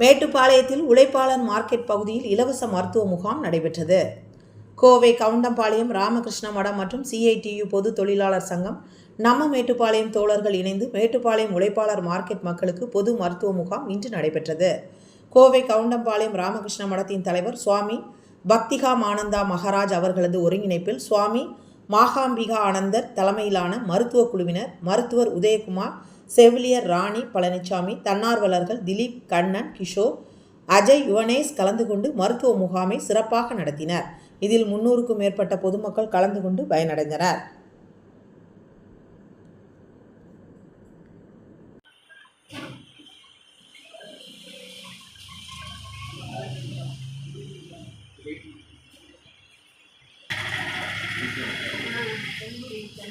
மேட்டுப்பாளையத்தில் உழைப்பாளர் மார்க்கெட் பகுதியில் இலவச மருத்துவ முகாம் நடைபெற்றது. கோவை கவுண்டம்பாளையம் ராமகிருஷ்ண மடம் மற்றும் சிஐடியு பொது தொழிலாளர் சங்கம் நம்ம மேட்டுப்பாளையம் தோழர்கள் இணைந்து மேட்டுப்பாளையம் உழைப்பாளர் மார்க்கெட் மக்களுக்கு பொது மருத்துவ முகாம் இன்று நடைபெற்றது. கோவை கவுண்டம்பாளையம் ராமகிருஷ்ண மடத்தின் தலைவர் சுவாமி பக்திகா மானந்தா மகாராஜ் அவர்களது ஒருங்கிணைப்பில் சுவாமி மாகாம்பிகா ஆனந்தர் தலைமையிலான மருத்துவ குழுவினர் மருத்துவர் உதயகுமார் செவிலியர் ராணி பழனிசாமி தன்னார்வலர்கள் திலீப் கண்ணன் கிஷோர் அஜய் யுவனேஷ் கலந்து கொண்டு மருத்துவ முகாமை சிறப்பாக நடத்தினர். இதில் முன்னூறுக்கும் மேற்பட்ட பொதுமக்கள் கலந்து கொண்டு பயனடைந்தனர். Terima kasih.